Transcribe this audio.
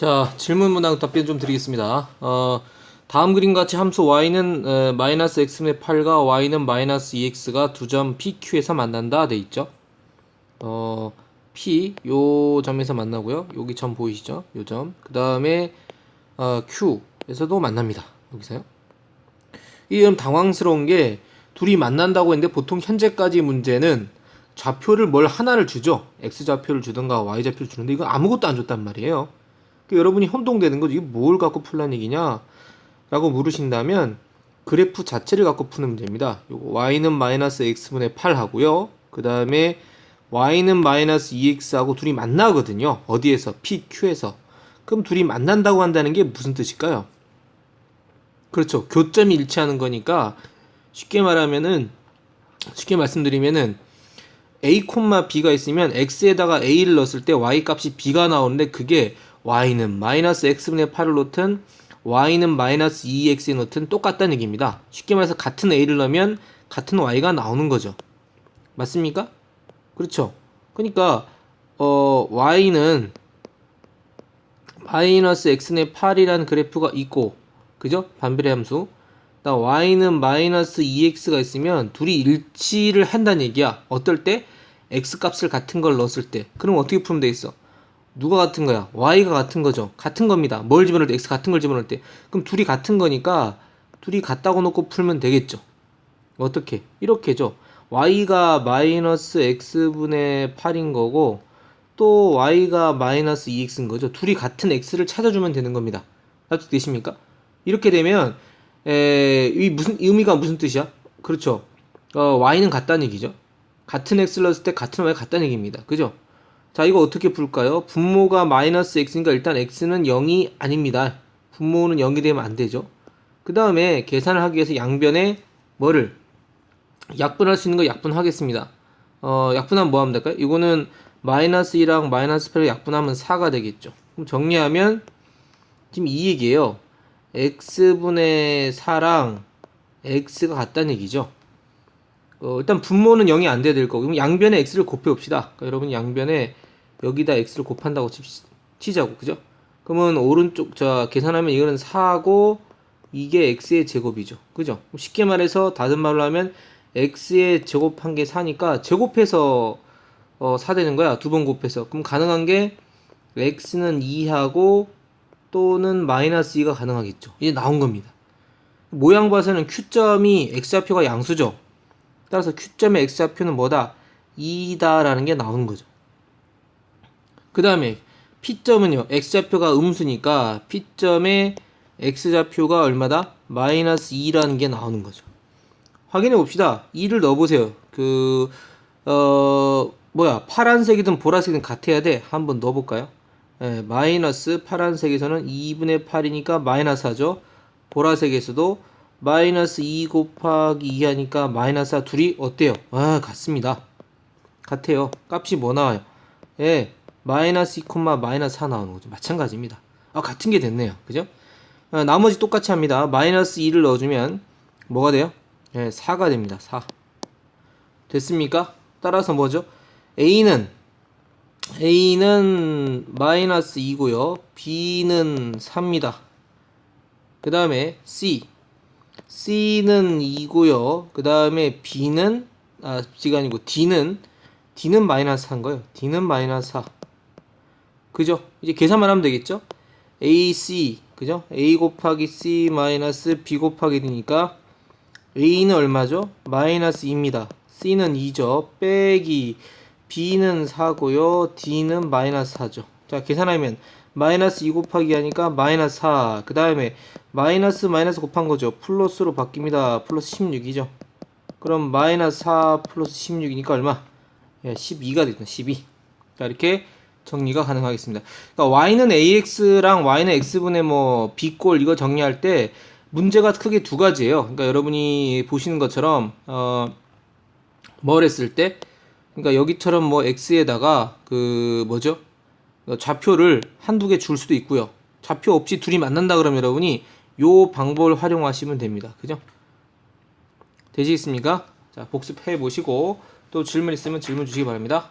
자, 질문 문항 답변 좀 드리겠습니다. 어, 다음 그림과 같이 함수 y는 에, 마이너스 x분의 8과 y는 마이너스 2x가 두 점 PQ에서 만난다 돼 있죠. 어, P 요 점에서 만나고요. 여기 점 보이시죠? 요 점. 그 다음에 어, Q에서도 만납니다. 여기서요. 이좀 당황스러운 게 둘이 만난다고 했는데 보통 현재까지 문제는 좌표를 뭘 하나를 주죠. x 좌표를 주든가 y 좌표를 주는데 이거 아무것도 안 줬단 말이에요. 그 여러분이 혼동되는 거죠. 이게 뭘 갖고 풀란 얘기냐? 라고 물으신다면 그래프 자체를 갖고 푸는 문제입니다. 요거 y는 마이너스 x분의 8 하고요. 그 다음에 y는 마이너스 2x하고 둘이 만나거든요. 어디에서? PQ에서. 그럼 둘이 만난다고 한다는 게 무슨 뜻일까요? 그렇죠. 교점이 일치하는 거니까 쉽게 말하면은 쉽게 말씀드리면은 a, b가 있으면 x에다가 a를 넣었을 때 y 값이 b가 나오는데 그게 y는 마이너스 x분의 8을 놓든 y는 마이너스 2x에 놓든 똑같다는 얘기입니다. 쉽게 말해서 같은 a를 넣으면 같은 y가 나오는 거죠. 맞습니까? 그렇죠. 그러니까 어 y는 마이너스 x분의 8이라는 그래프가 있고 그죠? 반비례 함수. 나 y는 마이너스 2x가 있으면 둘이 일치를 한다는 얘기야. 어떨 때? x 값을 같은 걸 넣었을 때. 그럼 어떻게 풀면 돼 있어? 누가 같은 거야? y가 같은 거죠. 같은 겁니다. 뭘 집어넣을 때? x 같은 걸 집어넣을 때. 그럼 둘이 같은 거니까 둘이 같다고 놓고 풀면 되겠죠. 어떻게? 이렇게죠. y가 마이너스 x분의 8인 거고 또 y가 마이너스 2x인 거죠. 둘이 같은 x를 찾아주면 되는 겁니다. 납득되십니까? 이렇게 되면 에, 이 무슨 의미가 무슨 뜻이야? 그렇죠. 어, y는 같다는 얘기죠. 같은 x를 넣었을 때 같은 y가 같다는 얘기입니다. 그죠? 자, 이거 어떻게 풀까요? 분모가 마이너스 x니까 일단 x는 0이 아닙니다. 분모는 0이 되면 안 되죠. 그 다음에 계산을 하기 위해서 양변에 뭐를 약분할 수 있는 거 약분하겠습니다. 어, 약분하면 뭐 하면 될까요? 이거는 마이너스 2랑 마이너스 8을 약분하면 4가 되겠죠. 그럼 정리하면 지금 이 얘기예요. x분의 4랑 x가 같다는 얘기죠. 어, 일단 분모는 0이 안 돼야 될 거고 양변에 x를 곱해봅시다. 그러니까 여러분 양변에 여기다 x를 곱한다고 치, 치자고 그죠? 그러면 오른쪽 자 계산하면 이거는 4고 이게 x의 제곱이죠. 그죠? 쉽게 말해서 다른 말로 하면 x의 제곱한 게 4니까 제곱해서 어, 4 되는 거야. 두 번 곱해서. 그럼 가능한 게 x는 2하고 또는 마이너스 2가 가능하겠죠. 이제 나온 겁니다. 모양 봐서는 q점이 x좌표가 양수죠. 따라서 q점의 x좌표는 뭐다? 2다라는 게 나오는 거죠. 그 다음에 p점은요. x좌표가 음수니까 p점의 x좌표가 얼마다? 마이너스 2라는 게 나오는 거죠. 확인해 봅시다. 2를 넣어보세요. 그, 어, 뭐야. 파란색이든 보라색이든 같아야 돼. 한번 넣어볼까요? 예, 마이너스 파란색에서는 2분의 8이니까 마이너스 하죠. 보라색에서도 마이너스 2 곱하기 2 하니까 마이너스 4 둘이 어때요? 아, 같습니다. 같아요. 값이 뭐 나와요? 예, 마이너스 2 콤마 마이너스 4 나오는 거죠. 마찬가지입니다. 아, 같은 게 됐네요. 그죠? 아, 나머지 똑같이 합니다. 마이너스 2를 넣어주면 뭐가 돼요? 예, 4가 됩니다. 4. 됐습니까? 따라서 뭐죠? A는 A는 마이너스 2고요. B는 3입니다. 그 다음에 C. C는 2고요. 그 다음에 B는 아, B가 아니고 D는 D는 마이너스 4인 거예요. D는 마이너스 4. 그죠? 이제 계산만 하면 되겠죠? AC 그죠? A 곱하기 C 마이너스 B 곱하기 D니까 A는 얼마죠? 마이너스 2입니다. C는 2죠. 빼기 B는 4고요. D는 마이너스 4죠. 자, 계산하면 마이너스 2 곱하기 하니까 마이너스 4. 그 다음에 마이너스 마이너스 곱한 거죠. 플러스로 바뀝니다. 플러스 16이죠. 그럼 마이너스 4 플러스 16이니까 얼마? 예, 12가 되죠. 12. 자, 이렇게 정리가 가능하겠습니다. 그러니까 y는 ax랑 y는 x분의 뭐 b꼴 이거 정리할 때 문제가 크게 두 가지예요. 그러니까 여러분이 보시는 것처럼 어, 뭘 했을 때 그러니까 여기처럼 뭐 x에다가 그 뭐죠? 좌표를 한두 개 줄 수도 있고요. 좌표 없이 둘이 만난다 그러면 여러분이 요 방법을 활용하시면 됩니다. 그죠? 되시겠습니까? 자, 복습해 보시고 또 질문 있으면 질문 주시기 바랍니다.